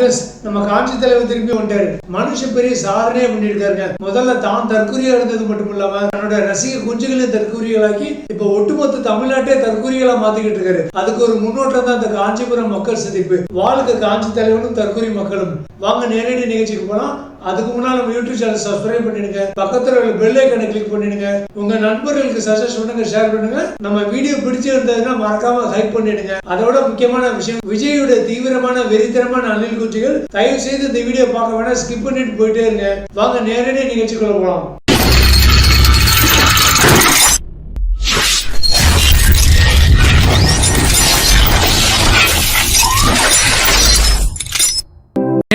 Friends நம்ம காஞ்சி தலைவர் திரும்பி வந்துட்டாரு. மனுஷ பெரிய சாதனையே பண்ணிருக்காருங்க முதல்ல தான் தற்கொலையா இருந்தது மட்டும் இல்லாம தன்னோட ரசிக குஞ்சுகளையும் தற்கொலைகளாக்கி இப்ப ஒட்டுமொத்த தமிழ்நாட்டே தற்கொலைகளா மாத்திக்கிட்டு இருக்காரு. அதுக்கு ஒரு முன்னோட்டம் தான் இந்த காஞ்சிபுரம் மக்கள் சந்திப்பு. வாழ்க்கை காஞ்சி தலைவனும் தற்கொலை மக்களும். வாங்க நேரடி நிகழ்ச்சிக்கு போனா அதுக்கு முன்னால் நம்ம யூடியூப் சேனல் சப்ஸ்கிரைப் பண்ணிடுங்க. பக்கத்தில் உள்ள பெல் ஐக்கனை கிளிக் பண்ணிடுங்க. உங்க நண்பர்களுக்கு சஜஸ்ட் பண்ணுங்க ஷேர் பண்ணுங்க. நம்ம வீடியோ பிடிச்சிருந்ததுன்னா மறக்காம ஹைப் பண்ணிடுங்க. அதோட முக்கியமான விஷயம் விஜயோட தீவிரமான வெறித்தனமான அணில் குச்சிகள் தயவு செய்து இந்த வீடியோ பார்க்க வேணா ஸ்கிப் பண்ணிட்டு போயிட்டே இருங்க. வாங்க நேரடியாக நிகழ்ச்சிக்குள்ள போகலாம்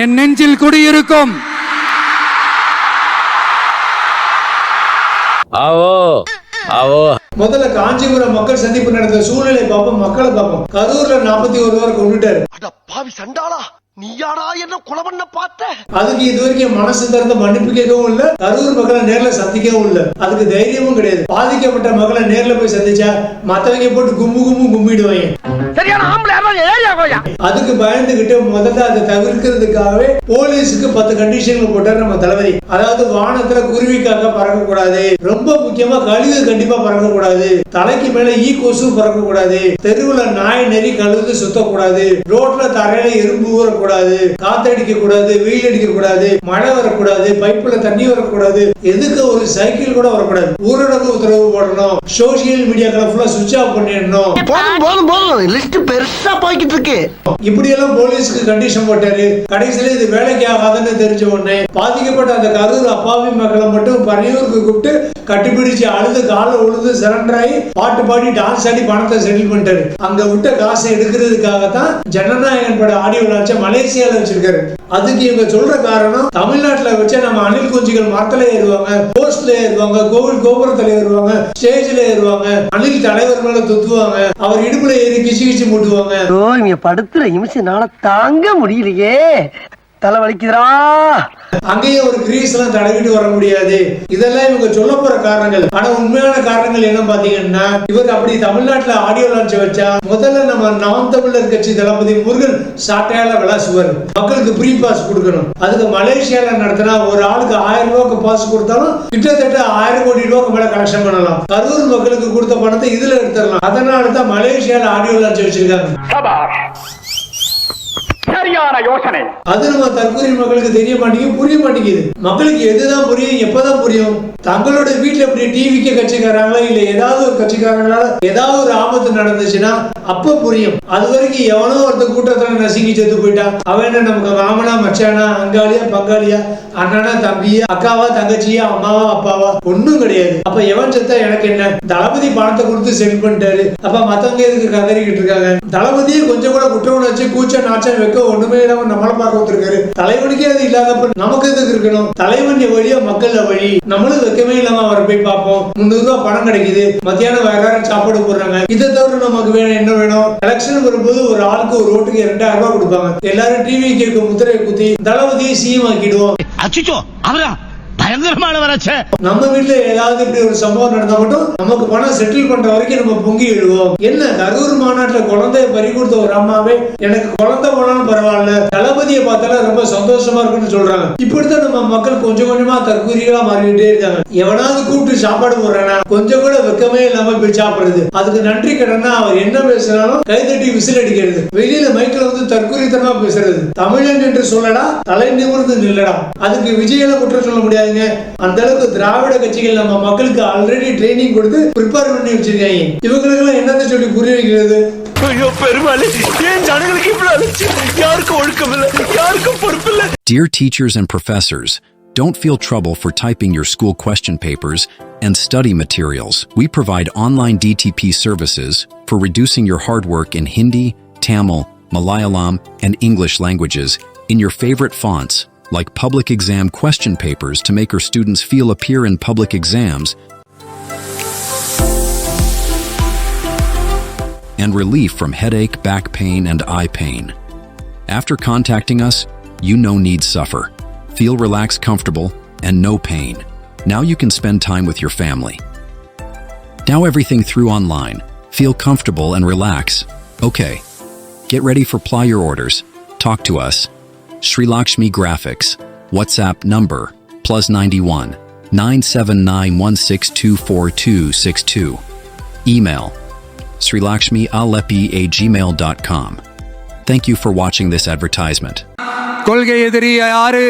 என் நெஞ்சில் குடியிருக்கும். ஆவோ ஆவோ. முதல்ல காஞ்சிபுரம் மக்கள் சந்திப்பு நடந்த சூழ்நிலை பார்ப்போம் மக்களை பார்ப்போம். கரூர்ல நாற்பத்தி ஒரு பேர் கொண்டுட்டாரு. அட பாவி சண்டாளா. நீயாடா என்ன கொலை பண்ண பார்த்த? அதுக்கு இது வரைக்கும் மனசு திறந்து மன்னிப்பு கேட்கவும் இல்ல. கரூர் மக்களை நேர்ல சந்திக்கவும் இல்ல. அதுக்கு தைரியமும் கிடையாது. பாதிக்கப்பட்ட மக்களை நேர்ல போய் சந்திச்சா மத்தவங்க போட்டு கும்மு கும்மு கும்பிடுவாங்க. சரியான ஆம்பளை ஏரியா அதுக்கு பயந்துகிட்டு முதல்ல அதை தவிர்க்கிறதுக்காகவே போலீஸுக்கு பத்து கண்டிஷன்கள் போட்டார் நம்ம தளபதி. அதாவது வானத்துல குருவிக்காக பறக்க கூடாது ரொம்ப முக்கியமா கழுகு கண்டிப்பா பறக்க கூடாது தலைக்கு மேல ஈ கொசு பறக்க கூடாது தெருவுல நாய் நெறி கழுது சுத்தக்கூடாது. ரோட்ல தரையில எறும்பு ஊறக்கூடாது. காத்தடிக்க கூடாது வெயில் அடிக்க கூடாது மழை வரக்கூடாது பைப்புல தண்ணி வரக்கூடாது எதுக்கு ஒரு சைக்கிள் கூட வரக்கூடாது. ஊரடங்கு உத்தரவு போடணும் சோசியல் மீடியாக்களை ஃபுல்லா சுவிட்ச் ஆஃப் பண்ணிடணும். போதும் போதும் போதும். லிஸ்ட் பெருசா போய்கிட்டு இருக்கு. இப்படி எல்லாம் போலீஸ்க்கு கண்டிஷன் போட்டாரு. கடைசியில இது வேலைக்கு ஆகாதுன்னு தெரிஞ்ச உடனே பாதிக்கப்பட்ட அந்த கரூர் அப்பாவி மக்களை மட்டும் பனையூருக்கு கூப்பிட்டு கட்டிப்பிடிச்சு அழுது கால உழுது சரண்டர் ஆகி பாட்டு பாடி டான்ஸ் ஆடி பணத்தை செட்டில் பண்ணிட்டாரு. அங்க விட்ட காசை எடுக்கிறதுக்காக தான் ஜனநாயகன் பட ஆடியோ லான்ச்ச மலேசியால வச்சிருக்காரு. அதுக்கு இவங்க சொல்ற காரணம் தமிழ்நாட்டுல வச்சா நம்ம அணில் குஞ்சுகள் மரத்துல ஏறுவாங்க போஸ்ட்ல ஏறுவாங்க கோவில் கோபுரத்துல ஏறுவாங்க ஸ்டேஜ்ல ஏறுவாங்க அணில் தலைவர் மேல துத்துவாங்க அவர் இடுப்புல ஏறி கிச்சு கிச்சு மூட்டுவாங்க. ஓ இமிச்சு படுத்துற தாங்க முடியலையே. தலை வலிக்குதுடா அங்கேயே ஒரு கிரீஸ் எல்லாம் தடவிட்டு வர முடியாது. இதெல்லாம் இவங்க சொல்ல போற காரணங்கள். ஆனா உண்மையான காரணங்கள் என்ன பாத்தீங்கன்னா இவர் அப்படி தமிழ்நாட்டுல ஆடியோ லான்ச் வச்சா முதல்ல நம்ம நாம் தமிழர் கட்சி தளபதி முருகன் சாட்டையால விளாசுவார் மக்களுக்கு ஃப்ரீ பாஸ் கொடுக்கணும். அதுக்கு மலேசியால நடத்தினா ஒரு ஆளுக்கு ஆயிரம் ரூபாய்க்கு பாஸ் கொடுத்தாலும் கிட்டத்தட்ட ஆயிரம் கோடி ரூபாய்க்கு மேல கலெக்ஷன் பண்ணலாம். கரூர் மக்களுக்கு கொடுத்த பணத்தை இதுல எடுத்துடலாம். அதனால தான் மலேசியால ஆடியோ லான்ச் வச்சிருக்காங்க. சரியான யோசனை. அது நம்ம தற்கொலை மக்களுக்கு தெரிய மாட்டேங்குது புரிய மாட்டேங்குது. மக்களுக்கு எதுதான் புரியும் எப்பதான் புரியும்? தங்களோட வீட்டுல இப்படி டிவிக்கு கட்சிக்காரங்களா இல்ல ஏதாவது ஒரு கட்சிக்காரங்களால ஏதாவது ஒரு ஆபத்து நடந்துச்சுன்னா அப்ப புரியும். அது வரைக்கும் எவனோ ஒருத்தன் கூட்டத்துல நசுங்கி செத்து போயிட்டான். அவன் என்ன நமக்கு மாமனா மச்சானா அங்காளியா பங்காளியா? அண்ணனா தம்பியா அக்காவா தங்கச்சியா அம்மாவா அப்பாவா ஒண்ணும் கிடையாது. அப்ப எவன் செத்தா எனக்கு என்ன? தளபதி பணத்தை கொடுத்து சென்ட் பண்ணிட்டாரு. அப்ப மத்தவங்க எதுக்கு கதறிக்கிட்டு இருக்காங்க? தளபதியை கொஞ்சம் கூட குற்ற உணர்ச்சி கூச்ச நாச்சம் வைக்க ஒண்ணுமே இல்லாம நம்மள பார்க்க வந்துருக்காரு. தலைவனுக்கே அது இல்லாதப்ப நமக்கு எதுக்கு இருக்கணும்? தலைவன் வழியா மக்கள் வழி. நம்மளும் வைக்கவே இல்லாம அவரை போய் பார்ப்போம். முந்நூறு ரூபாய் பணம் கிடைக்குது. மத்தியானம் வேறாரும் சாப்பாடு போடுறாங்க. இதை தவிர நமக்கு வேணும் என்ன வேணும்? எலெக்ஷன் வரும்போது ஒரு ஆளுக்கு ஒரு ஓட்டுக்கு இரண்டாயிரம் ரூபாய் கொடுப்பாங்க. எல்லாரும் டிவி கேட்க முத்திரையை குத்தி தளபதியை சிஎம் ஆக்கிடுவோம். அச்சுச்சோ அவரா பயங்கரமான வராச்சே நம்ம வீட்டுல ஏதாவது இப்படி ஒரு சம்பவம் நடந்தா மட்டும் நமக்கு பணம் செட்டில் பண்ற வரைக்கும் நம்ம பொங்கி எழுவோம். என்ன கரூர் மாநாட்டுல குழந்தைய பறி கொடுத்த ஒரு அம்மாவே எனக்கு குழந்தை போனாலும் பரவாயில்ல தளபதியை பார்த்தாலும் ரொம்ப சந்தோஷமா இருக்குன்னு சொல்றாங்க. இப்படித்தான் நம்ம மக்கள் கொஞ்சம் கொஞ்சமா தற்கூரியா மாறிக்கிட்டே இருக்காங்க. எவனாவது கூப்பிட்டு சாப்பாடு போடுறானா? கொஞ்சம் கூட வெக்கமே இல்லாம போய் சாப்பிடுறது. அதுக்கு நன்றி கடனா அவர் என்ன பேசினாலும் கைதட்டி விசில் அடிக்கிறது. வெளியில மைக்ல வந்து தற்கூரித்தனமா பேசுறது. தமிழன் என்று சொல்லடா தலை நிமிர்ந்து நில்லடா. அதுக்கு விஜயன குற்றம் சொல்ல முடியாது. முடியாதுங்க அந்த அளவுக்கு திராவிட கட்சிகள் நம்ம மக்களுக்கு ஆல்ரெடி ட்ரைனிங் கொடுத்து ப்ரிப்பேர் பண்ணி வச்சிருக்காங்க இவங்களுக்கு எல்லாம் என்னத்தை சொல்லி புரிய வைக்கிறது ஐயோ பெருமாளே ஏன் ஜனங்களுக்கு இவ்வளவு அழிச்சு யாருக்கும் ஒழுக்கம் இல்ல யாருக்கும் பொறுப்பு இல்ல Dear teachers and professors, don't feel trouble for typing your school question papers and study materials. We provide online DTP services for reducing your hard work in Hindi, Tamil, Malayalam, and English languages in your favorite fonts, like public exam question papers to make her students feel appear in public exams and relief from headache, back pain, and eye pain. After contacting us, you no need suffer. Feel relaxed, comfortable, and no pain. Now you can spend time with your family. Now everything through online. Feel comfortable and relax. Okay. Get ready for ply your orders. Talk to us. Sri Lakshmi Graphics. WhatsApp number plus 91 97916246262. Email srilakshmialepi@gmail.com. Thank you for watching this advertisement. கொள்கை எதிரி யாரு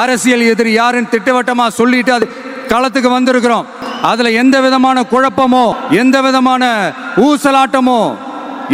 அரசியல் எதிரி யாருன்னு திட்டவட்டமா சொல்லிட்டு அது களத்துக்கு வந்திருக்கிறோம் அதுல எந்த விதமான குழப்பமோ எந்த விதமான ஊசலாட்டமோ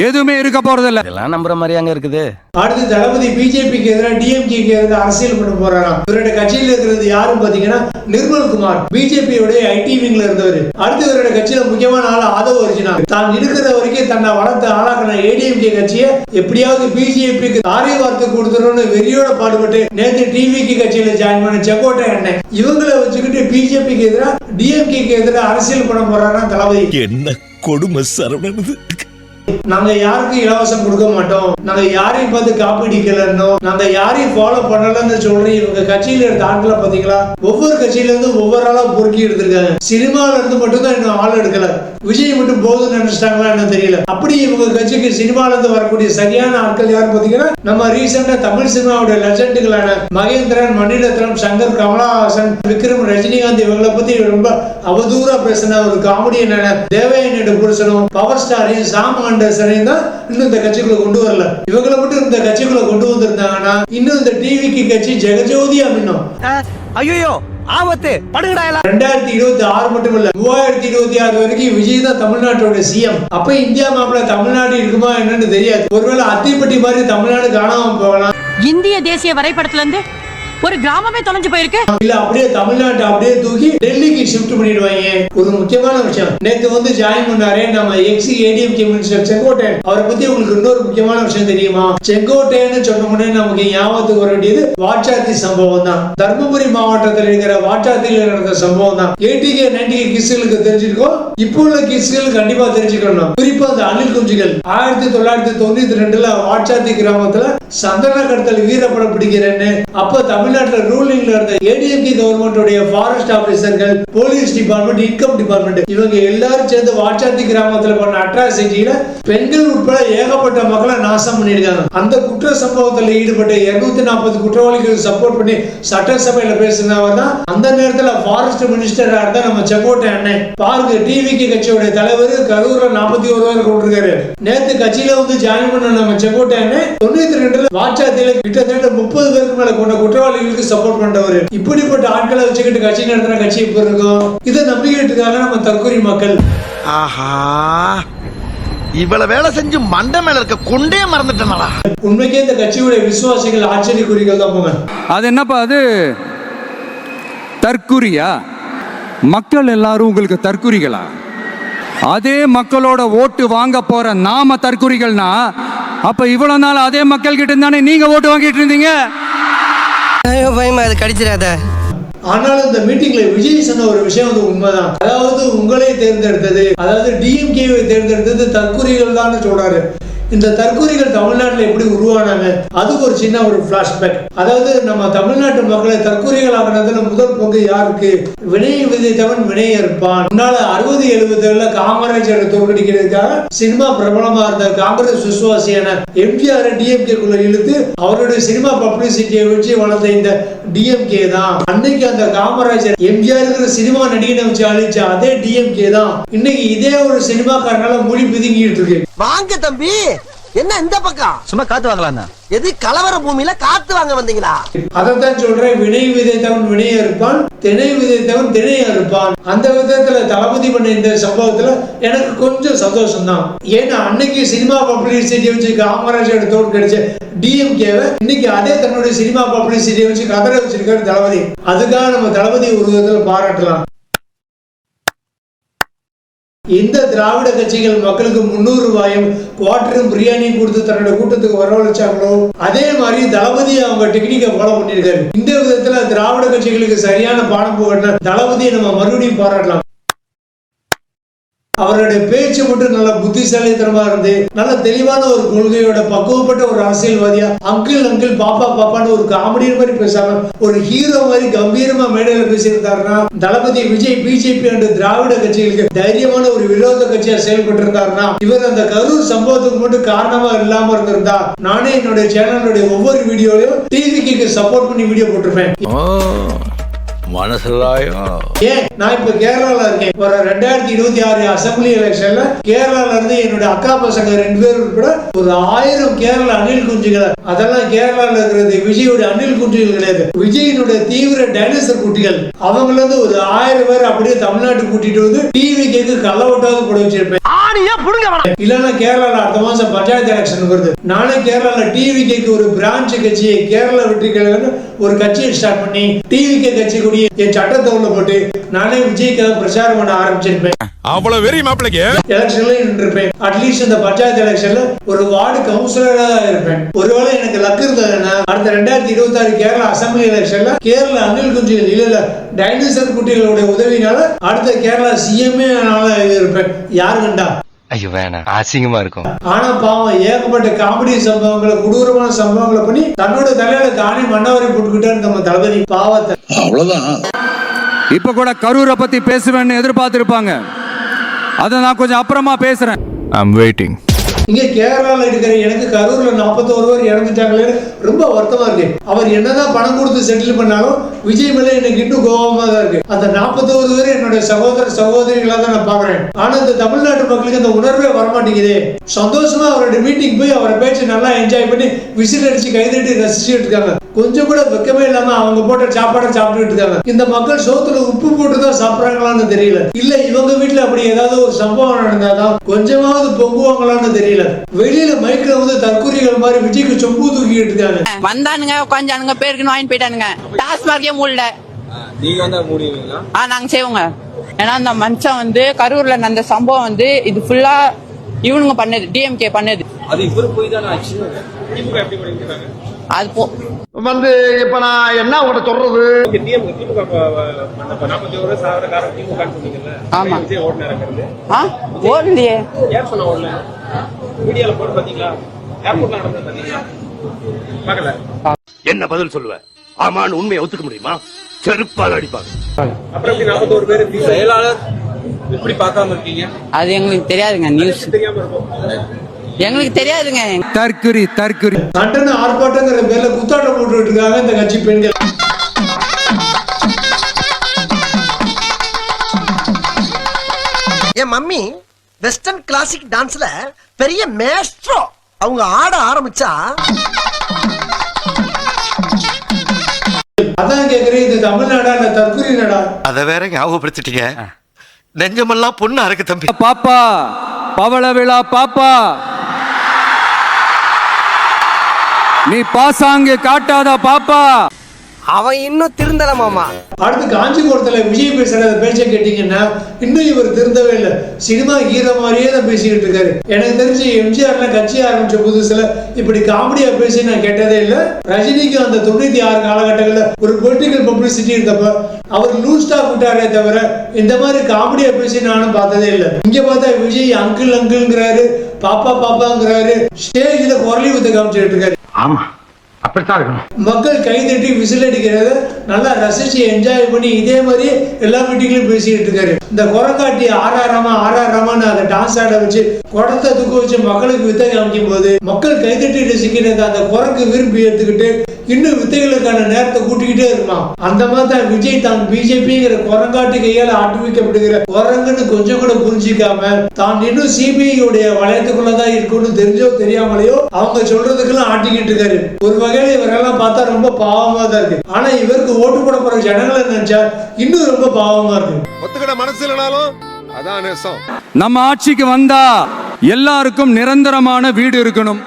எதுவுமே இருக்க போறதில்ல. இதெல்லாம் நம்புற மாதிரி அங்க இருக்குது. அடுத்து தளபதி பிஜேபிக்கு எதிராக டிஎம்கேக்கு எதிராக அரசியல் பண்ண போறாராம். இவருடைய கட்சியில் இருக்கிறது யாரும் பாத்தீங்கன்னா நிர்மல் குமார் பிஜேபியோட ஐடி விங்ல இருந்தவர். அடுத்து இவருடைய கட்சியில முக்கியமான ஆள் ஆதவ அர்ஜுனா. தான் இருக்கிற வரைக்கும் தன்னை வளர்த்து ஆளாக்கின ஏடிஎம்கே கட்சியை எப்படியாவது பிஜேபிக்கு தாரை வார்த்தை கொடுத்துரும்னு வெறியோட பாடுபட்டு நேத்து டிவிக்கு கட்சியில ஜாயின் பண்ண செக்கோட்டை அண்ணன். இவங்களை வச்சுக்கிட்டு பிஜேபிக்கு எதிராக டிஎம்கேக்கு எதிராக அரசியல் பண்ண போறாராம் தளபதி. என்ன கொடுமை சரவணனது நாங்க யாருக்கும் இலவசம் கொடுக்க மாட்டோம். நாங்க யாரையும் பார்த்து காப்பி அடிக்கலன்னோ நாங்க யாரையும் ஃபாலோ பண்ணலன்னு சொல்றேன். இவங்க கட்சியில இருந்த ஆட்களை பாத்தீங்களா ஒவ்வொரு கட்சியில இருந்து ஒவ்வொரு ஆளா பொறுக்கி எடுத்திருக்காங்க. சினிமால இருந்து மட்டும்தான் இன்னும் ஆள் எடுக்கல. விஜய் மட்டும் போதும் நினைச்சிட்டாங்களா என்ன தெரியல. அப்படி இவங்க கட்சிக்கு சினிமால இருந்து வரக்கூடிய சரியான ஆட்கள் யார் பாத்தீங்கன்னா நம்ம ரீசெண்டா தமிழ் சினிமாவோட லெஜண்டுகளான மகேந்திரன் மணிரத்னம் சங்கர் கமலஹாசன் விக்ரம் ரஜினிகாந்த் இவங்களை பத்தி ரொம்ப அவதூறா பேசின ஒரு காமெடியனான தேவயானியோட புருஷனும் பவர் ஸ்டாரையும் சாம் ஆண்டர்சனையும் தான் இன்னும் இந்த கட்சிக்குள்ள கொண்டு வரல. இவங்களை மட்டும் இந்த கட்சிக்குள்ள கொண்டு வந்திருந்தாங்கன்னா இன்னும் இந்த டிவிக்கு கட்சி ஜெகஜோதியா மின்னும். ஐயோ ஆபத்து. படுங்கடா எல்லாம். ரெண்டாயிரத்தி இருபத்தி ஆறு மட்டும் இல்ல மூவாயிரத்தி இருபத்தி ஆறு வரைக்கும் விஜய் தான் தமிழ்நாட்டோட சிஎம் அப்ப இந்தியா மாப்பிள்ள தமிழ்நாடு இருக்குமா என்னன்னு தெரியாது. ஒருவேளை அத்திப்பட்டி மாதிரி தமிழ்நாடு காணாம போகலாம். இந்திய தேசிய வரைபடத்துல இருந்து ஒரு கிராமமே தொலைஞ்சு போயிருக்கு. இல்ல அப்படியே தமிழ்நாட்டை அப்படியே தூக்கி ஷிஃப்ட் பண்ணிடுவாங்க. ஒரு முக்கியமான விஷயம். நேத்து வந்து ஜாயின் பண்ணாரே நம்ம எக்ஸ் ஏடிஎம்கே மினிஸ்டர் செங்கோட்டையன். அவரை பத்தி உங்களுக்கு இன்னொரு முக்கியமான விஷயம் தெரியுமா? செங்கோட்டையன் சொன்ன உடனே நமக்கு ஞாபகத்துக்கு வர வேண்டியது வாட்சாத்தி சம்பவம் தான் தர்மபுரி மாவட்டத்தில் இருக்கிற வாட்சாத்தியில் நடந்த சம்பவம் தான் எயிட்டிகே நைன்டிகே கிஸ்களுக்கு தெரிஞ்சிருக்கோம். இப்போ உள்ள கிஸ்கள் கண்டிப்பா தெரிஞ்சுக்கணும் குறிப்பா அந்த அணில் குஞ்சுகள். ஆயிரத்தி தொள்ளாயிரத்தி தொண்ணூத்தி ரெண்டுல வாட்சாத்தி கிராமத்துல சந்தன கடத்தல் வீரப்படம் பிடிக்கிறேன்னு அப்ப தமிழ்நாட்டுல ரூலிங்ல இருந்த ஏடிஎம்கே கவர்மெண்டோடைய ஃபாரஸ்ட் ஆபீசர்கள் போலீஸ் டிபார்ட்மெண்ட் இன்கம் டிபார்ட்மெண்ட் இவங்க எல்லாரும் சேர்ந்து வாட்சாத்தி கிராமத்துல பண்ண அட்ராசிட்டியில பெண்கள் உட்பட ஏகப்பட்ட மக்களை நாசம் பண்ணியிருக்காங்க. அந்த குற்ற சம்பவத்தில் ஈடுபட்ட இருநூத்தி நாற்பது குற்றவாளிகளுக்கு சப்போர்ட் பண்ணி சட்டசபையில பேசினவர் தான் அந்த நேரத்துல ஃபாரஸ்ட் மினிஸ்டரா இருந்தா நம்ம செக்கோட்டை அண்ணன். பாருங்க டிவிக்கு கட்சியோட தலைவர் கரூர்ல நாற்பத்தி ஒரு பேர் கொண்டிருக்காரு. நேத்து கட்சியில வந்து ஜாயின் பண்ண நம்ம செக்கோட்டை அண்ணன் தொண்ணூத்தி ரெண்டுல வாட்சாத்தியில கிட்டத்தட்ட முப்பது பேருக்கு மேல கொண்ட குற்றவாளிகளுக்கு சப்போர்ட் பண்றவர் இப்படிப்பட்ட ஆட்களை வச்சுக்கிட்டு கட்சி நடத்துற கட்சி இப்ப இருக்கும்? இதை நம்பிக்கிட்டு இருக்காங்க நம்ம தற்கொலை மக்கள். ஆஹா. இவ்வளவு வேலை செஞ்சு மண்டை மேல இருக்க கொண்டே மறந்துட்டேனடா. உண்மைக்கே இந்த கட்சியுடைய விசுவாசிகள் ஆச்சரியக்குறிகள் தான் போங்க. அது என்னப்பா அது? தற்குறியா மக்கள் எல்லாரும் உங்களுக்கு தற்குறிகளா அதே மக்களோட ஓட்டு வாங்க போற நாம தற்குறிகள்னா அப்ப இவ்வளவு நாள் அதே மக்கள் கிட்ட தானே நீங்க ஓட்டு வாங்கிட்டு இருந்தீங்க? ஐயோ பயமா அது கடிச்சிடாத ஆனாலும் இந்த மீட்டிங்ல விஜய் சொன்ன ஒரு விஷயம் வந்து உண்மைதான். அதாவது உங்களை தேர்ந்தெடுத்தது அதாவது டிஎம்கேவை தேர்ந்தெடுத்தது தற்கொலைகள் தான் சொல்றாரு. இந்த தற்கொலைகள் தமிழ்நாட்டில் எப்படி உருவானாங்க? அது ஒரு சின்ன ஒரு பிளாஷ்பேக் அதாவது நம்ம தமிழ்நாட்டு மக்களை தற்கொலைகள் ஆகினதுல முதல் பங்கு யாருக்கு? வினய விதைத்தவன் வினய இருப்பான் முன்னால அறுபது எழுபதுல காமராஜரை தோற்கடிக்கிறதுக்காக சினிமா பிரபலமா இருந்த காங்கிரஸ் விசுவாசியான எம்ஜிஆர் டிஎம்கே குள்ள இழுத்து அவருடைய சினிமா பப்ளிசிட்டியை வச்சு வளர்த்த இந்த டிஎம்கே தான். அன்னைக்கு அந்த காமராஜர் எம்ஜிஆர் சினிமா நடிகனை வச்சு அழிச்ச அதே டிஎம்கே தான். இன்னைக்கு இதே ஒரு சினிமாக்காரனால மொழி பிதுங்கிட்டு இருக்கு. வாங்க தம்பி. என்ன இந்த பக்கம்? சும்மா காத்து வாங்கலாம் எது கலவர பூமியில காத்து வாங்க வந்தீங்களா? அதைத்தான் சொல்றேன் வினை விதைத்தவன் வினைய இருப்பான் திணை விதைத்தவன் திணைய இருப்பான். அந்த விதத்துல தளபதி பண்ண இந்த சம்பவத்துல எனக்கு கொஞ்சம் சந்தோஷம் தான் ஏன்னா அன்னைக்கு சினிமா பப்ளிசிட்டி வச்சு காமராஜோட தோற்கடிச்ச டிஎம்கேவை இன்னைக்கு அதே தன்னுடைய சினிமா பப்ளிசிட்டியை வச்சு கதற வச்சிருக்காரு தளபதி. அதுக்காக நம்ம தளபதி ஒரு விதத்துல பாராட்டலாம். இந்த திராவிட கட்சிகள் மக்களுக்கு முன்னூறு ரூபாயும் குவார்டரும் பிரியாணியும் கொடுத்து தன்னோட கூட்டத்துக்கு வரவழைச்சாங்களோ அதே மாதிரி தளபதி அவங்க டெக்னிக்கை ஃபாலோ பண்ணியிருக்காரு. இந்த விதத்துல திராவிட கட்சிகளுக்கு சரியான பாடம் புகட்டின தளபதியை நம்ம மறுபடியும் பாராட்டலாம். அவருடைய பேச்சு மட்டும் நல்ல புத்திசாலித்தனமா இருந்து நல்ல தெளிவான ஒரு கொள்கையோட பக்குவப்பட்ட ஒரு அரசியல்வாதியா அங்கிள் அங்கிள் பாப்பா பாப்பான்னு ஒரு காமெடியன் மாதிரி பேசாம ஒரு ஹீரோ மாதிரி கம்பீரமா மேடையில பேசியிருந்தாருன்னா தளபதி விஜய் பிஜேபி அண்ட் திராவிட கட்சிகளுக்கு தைரியமான ஒரு விரோத கட்சியா செயல்பட்டு இருந்தாருன்னா இவர் அந்த கரூர் சம்பவத்துக்கு மட்டும் காரணமா இல்லாம இருந்திருந்தா நானே என்னுடைய சேனலுடைய ஒவ்வொரு வீடியோலையும் டிவிக்கு சப்போர்ட் பண்ணி வீடியோ போட்டிருப்பேன். மனசுலாயும் ஏன்? நான் இப்ப கேரளால இருக்கேன். வர ரெண்டாயிரத்தி இருபத்தி ஆறு அசம்பிளி எலெக்ஷன்ல கேரளால இருந்து என்னோட அக்கா பசங்க ரெண்டு பேர் உட்பட ஒரு ஆயிரம் கேரள அணில் குஞ்சுகள். அதெல்லாம் கேரளால இருக்கிறது விஜயோட அணில் குஞ்சுகள் கிடையாது. விஜயனுடைய தீவிர டைனோசர் குட்டிகள். அவங்கள இருந்து ஒரு ஆயிரம் பேர் அப்படியே தமிழ்நாட்டு கூட்டிட்டு வந்து டிவி கேக்கு கள்ள ஓட்டாவது போட வச்சிருப்பேன். ஆணியா புடுங்க வேணாம். இல்லன்னா கேரளால அடுத்த மாசம் பஞ்சாயத்து எலெக்ஷன் வருது நானே கேரளால டிவி கேக்கு ஒரு பிரான்ச் கட்சியை கேரளா வெற்றி கழகம்னு ஒரு கட்சியை ஸ்டார்ட் பண்ணி டிவி கே கட்சி கூடிய என் சட்டத்தை உள்ள போட்டு நானே விஜய்க்காக பிரச்சாரம் பண்ண ஆரம்பிச்சிருப்பேன். அவ்வளவு வெறி மாப்பிளைக்கு? எலெக்ஷன்ல நின்றுப்பேன் அட்லீஸ்ட் இந்த பஞ்சாயத்து எலெக்ஷன்ல ஒரு வார்டு கவுன்சிலரா இருப்பேன். ஒருவேளை எனக்கு லக் இருந்ததுன்னா அடுத்த ரெண்டாயிரத்தி இருபத்தி ஆறு கேரளா அசம்பிளி எலெக்ஷன்ல கேரள அணில் குஞ்சுகள் இல்ல இல்ல டைனோசர் குட்டிகளுடைய உதவினால அடுத்த கேரளா சிஎம்ஏ இருப்பேன். யாரு கண்டா? ஐயோ வேணாம் அசிங்கமா இருக்கும். ஆனா பாவம் ஏகப்பட்ட காமெடி சம்பவங்களை கொடூரமான சம்பவங்களை பண்ணி தன்னோட தலையில தானே மன்னவரை போட்டுக்கிட்டாரு நம்ம தளபதி. பாவத்தை. இப்ப கூட கரூரை பத்தி பேசுவேன்னு எதிர்பார்த்திருப்பாங்க. அதை நான் கொஞ்சம் அப்புறமா பேசுறேன். ஐம் வெயிட்டிங் இங்கே கேரளாவில் இருக்கிற எனக்கு கரூரில் நாற்பத்தோரு பேர் இறந்துட்டாங்களே ரொம்ப வருத்தமா இருக்கு. அவர் என்னதான் பணம் கொடுத்து செட்டில் பண்ணாலும் விஜய் மேல எனக்கு இன்னும் கோபமா தான் இருக்கு. அந்த 41 பேர் என்னுடைய சகோதர சகோதரிகளாக தான் நான் பாக்குறேன் ஆனா இந்த தமிழ்நாட்டு மக்களுக்கு அந்த உணர்வே வரமாட்டேங்குது. சந்தோஷமா அவருடைய மீட்டிங் போய் அவரை பேச்சு நல்லா என்ஜாய் பண்ணி விசில் அடிச்சு கைதட்டி ரசிச்சுட்டு இருக்காங்க. கொஞ்சம் கூட வெக்கமே இல்லாம அவங்க போட்ட சாப்பாடை சாப்பிட்டுட்டு இருக்காங்க. இந்த மக்கள் சோத்துல உப்பு போட்டு தான் சாப்பிடுறாங்களான்னு தெரியல. இல்ல இவங்க வீட்டுல அப்படி ஏதாவது ஒரு சம்பவம் நடந்தாதான் கொஞ்சமாவது பொங்குவாங்களான்னு தெரியல. வெளியில. மைக்ல வந்து தற்கொலைகள் மாதிரி விஜய்க்கு சொம்பு தூக்கிட்டு இருக்காங்க. வந்தானுங்க உட்காந்துனுங்க பேருக்கு வாங்கிட்டு போயிட்டானுங்க. டாஸ்மார்க்கே மூடல. நீங்க வந்து மூடுவீங்களா ஆ நாங்க செய்வோங்க. ஏன்னா அந்த மனுஷன் வந்து கரூர்ல நடந்த சம்பவம் வந்து இது ஃபுல்லா இவனுங்க பண்ணது டிஎம்கே பண்ணது. அது இவரு போய் தானே ஆச்சு? திமுக எப்படி பண்ணிருக்காங்க அது போ வந்து இப்ப நான் என்ன உங்கள்ட்ட சொல்றது? ஆமா. ஆ? ஓடலையே. என்ன பதில் சொல்லுவ? ஆமான்னு உண்மையை ஒத்துக்க முடியுமா? செருப்பால் அடிப்பாங்க. அப்புறம் நாற்பத்தோரு பேர் செயலாளர் எப்படி பார்க்காம இருக்கீங்க? அது எங்களுக்கு தெரியாதுங்க நியூஸ் தெரியாம இருக்கும். எங்களுக்கு தெரியாதுங்க. தற்குறி தற்குறி கண்டன ஆர்ப்பாட்டங்கிற பேர்ல குத்தாட்டம் போட்டுட்டு இருக்காங்க இந்த கட்சி பெண்கள். என் மம்மி வெஸ்டர்ன் கிளாசிக் டான்ஸ்ல பெரிய மேஸ்ட்ரோ அவங்க ஆட ஆரம்பிச்சா? அதான் கேக்குறேன் இது தமிழ்நாடா இல்ல நாடா? அத வேற ஞாபகப்படுத்திட்டீங்க. நெஞ்சமெல்லாம் பொண்ணு அறக்கு தம்பி. பாப்பா பவள விழா பாப்பா. நீ பாசாங்கு காட்டாதா பாப்பா. அவன் இன்னும் திருந்தல மாமா. அடுத்து காஞ்சிபுரத்துல விஜய் பேசுற பேச்சை கேட்டீங்கன்னா இன்னும் இவர் திருந்தவே இல்லை. சினிமா ஹீரோ மாதிரியே தான் பேசிக்கிட்டு இருக்காரு. எனக்கு தெரிஞ்சு எம்ஜிஆர்ல கட்சி ஆரம்பிச்ச புதுசுல இப்படி காமெடியா பேசி நான் கேட்டதே இல்லை. ரஜினிக்கு அந்த தொண்ணூத்தி ஆறு காலகட்டங்கள்ல ஒரு பொலிட்டிக்கல் பப்ளிசிட்டி இருந்தப்ப அவர் லூஸ்டா விட்டாரே தவிர இந்த மாதிரி காமெடியா பேசி நானும் பார்த்ததே இல்லை. இங்க பார்த்தா விஜய் அங்கிள் அங்கிள்ங்கிறாரு பாப்பா பாப்பாங்கிறாரு ஸ்டேஜ்ல குரலி வித்த காமிச்சிட்டு இருக்காரு. ஆமா. அப்படித்தான் இருக்கணும். மக்கள் கைதட்டி விசில் அடிக்கிறத நல்லா ரசிச்சு என்ஜாய் பண்ணி இதே மாதிரி எல்லா மீட்டிங்லயும் பேசிட்டு இருக்காரு. இந்த குரங்காட்டி ஆறாரமா ஆறாரமான்னு அதை டான்ஸ் ஆட வச்சு குடத்தை தூக்க வச்சு மக்களுக்கு வித்தை காமிக்கும் போது மக்கள் கைதட்டி ரசிக்கிறத அந்த குரங்கு விரும்பி எடுத்துக்கிட்டு இன்னும் வித்தைகளுக்கான நேரத்தை கூட்டிக்கிட்டே இருப்பான் அந்த மாதிரி தான் விஜய் தான் பிஜேபிங்கிற குரங்காட்டி கையால ஆட்டுவிக்கப்படுகிற குரங்குன்னு கொஞ்சம் கூட புரிஞ்சிக்காம தான் இன்னும் சிபிஐ உடைய வளையத்துக்குள்ளதான் இருக்கும்னு தெரிஞ்சோ தெரியாமலையோ அவங்க சொல்றதுக்கெல்லாம் ஆட்டிக்கிட்டு இருக்காரு. ஒரு வகையில இவரெல்லாம் பார்த்தா ரொம்ப பாவமா தான் இருக்கு. ஆனா இவருக்கு ஓட்டு போட போற ஜனங்களை நினைச்சா இன்னும் ரொம்ப பாவமா இருக்கு. ஒத்துக்கிட மனசு இல்லைனாலும் அதான் நேசம். நம்ம ஆட்சிக்கு வந்தா எல்லாருக்கும் நிரந்தரமான வீடு இருக்கணும்.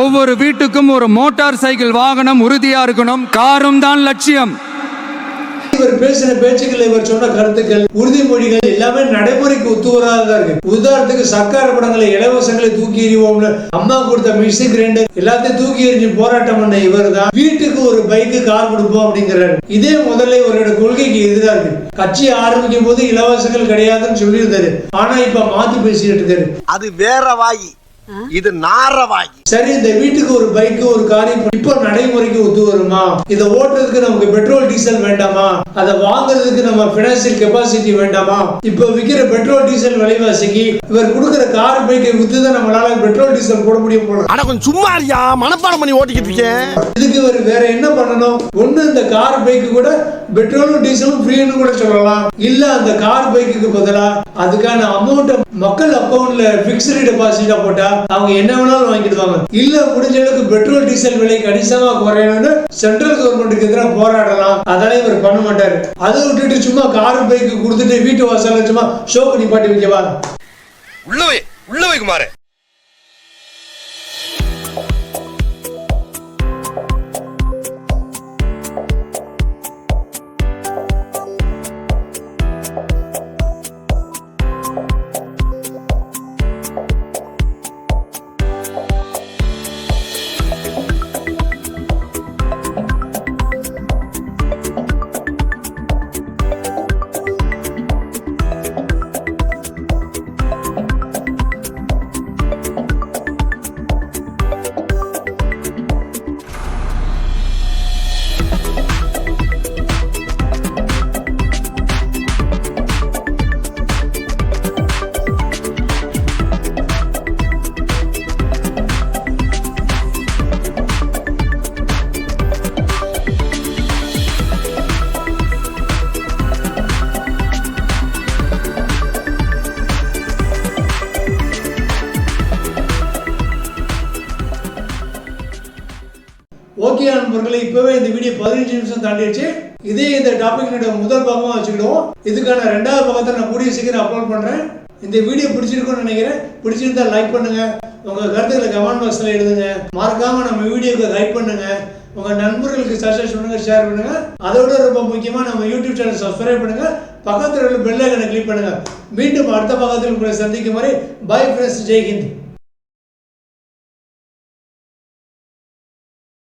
ஒவ்வொரு வீட்டுக்கும் ஒரு மோட்டார் சைக்கிள் வாகனம் உறுதியா இருக்கணும். காரும் தான் லட்சியம். இவர் பேசின பேச்சுக்கள் இவர் சொன்ன கருத்துக்கள் உறுதிமொழிகள் எல்லாமே நடைமுறைக்கு ஒத்து இருக்கு. உதாரணத்துக்கு சர்க்கார படங்களை இலவசங்களை தூக்கி எறிவோம் அம்மா கொடுத்த மிக்சி கிரைண்டர் எல்லாத்தையும் தூக்கி எறிஞ்சு போராட்டம் பண்ண இவர் தான் வீட்டுக்கு ஒரு பைக்கு கார் கொடுப்போம் அப்படிங்கிறாரு. இதே முதல்ல இவரோட கொள்கைக்கு எதிராக இருக்கு. கட்சி ஆரம்பிக்கும் போது இலவசங்கள் கிடையாதுன்னு சொல்லியிருந்தாரு. ஆனா இப்ப மாத்தி பேசிட்டு இருக்காரு. அது வேற வாயி. இது நார வாயி சரி இந்த வீட்டுக்கு ஒரு பைக் ஒரு கார் இப்போ நடைமுறைக்கு ஒத்து வருமா? இதை ஓட்டுறதுக்கு நமக்கு பெட்ரோல் டீசல் வேண்டாமா? அதை வாங்குறதுக்கு நம்ம பினான்சியல் கெபாசிட்டி வேண்டாமா? இப்போ விற்கிற பெட்ரோல் டீசல் விலைவாசிக்கு இவர் கொடுக்குற கார் பைக்கை வித்து தான் நம்மளால பெட்ரோல் டீசல் போட முடியும் போல. அட கொஞ்சம் சும்மா இருக்கியா? மனப்பாடம் பண்ணி ஓட்டிக்கிட்டு இருக்கேன். இதுக்கு இவர் வேற என்ன பண்ணணும்? ஒண்ணு இந்த கார் பைக்கு கூட பெட்ரோலும் டீசலும் ஃப்ரீன்னு கூட சொல்லலாம். இல்ல அந்த கார் பைக்குக்கு பதிலா அதுக்கான அமௌண்ட்டை மக்கள் அக்கௌண்ட்ல பிக்ஸ்டு டெபாசிட்டா போட்டா அவங்க என்ன வேணாலும் வாங்கிடுவாங்க இல்ல முடிஞ்ச அளவுக்கு பெட்ரோல் டீசல் விலை கணிசமா குறையணும்னு சென்ட்ரல் கவர்மெண்ட்டுக்கு எதிராக போராடலாம். அதெல்லாம் இவர் பண்ண மாட்டாரு. அதை விட்டுட்டு சும்மா கார் பைக்கு கொடுத்துட்டு வீட்டு வாசல்ல சும்மா ஷோக்கு நிப்பாட்டி வைக்கவா உள்ளவை உள்ளவை குமாரே. ஓகே நண்பர்களே இப்பவே இந்த வீடியோ பதினஞ்சு நிமிஷம் தாண்டிடுச்சு. இதே இந்த டாபிக்னுடைய முதல் பாகமாக வச்சுக்கிடுவோம். இதுக்கான ரெண்டாவது பாகத்தை நான் கூடிய சீக்கிரம் அப்லோட் பண்ணுறேன் இந்த வீடியோ பிடிச்சிருக்கும்னு நினைக்கிறேன். பிடிச்சிருந்தா லைக் பண்ணுங்க. உங்க கருத்துக்களை கமெண்ட் பாக்ஸ்ல எழுதுங்க. மறக்காம நம்ம வீடியோக்கு லைக் பண்ணுங்க. உங்க நண்பர்களுக்கு சஜஷன் பண்ணுங்க ஷேர் பண்ணுங்க. அதோட ரொம்ப முக்கியமா நம்ம யூடியூப் சேனல் சப்ஸ்கிரைப் பண்ணுங்க. பக்கத்தில் உள்ள பெல் ஐக்கனை கிளிக் பண்ணுங்க. மீண்டும் அடுத்த பக்கத்தில் உங்களை சந்திக்கும் வரை பை ஃப்ரெண்ட்ஸ் ஜெய்ஹிந்த்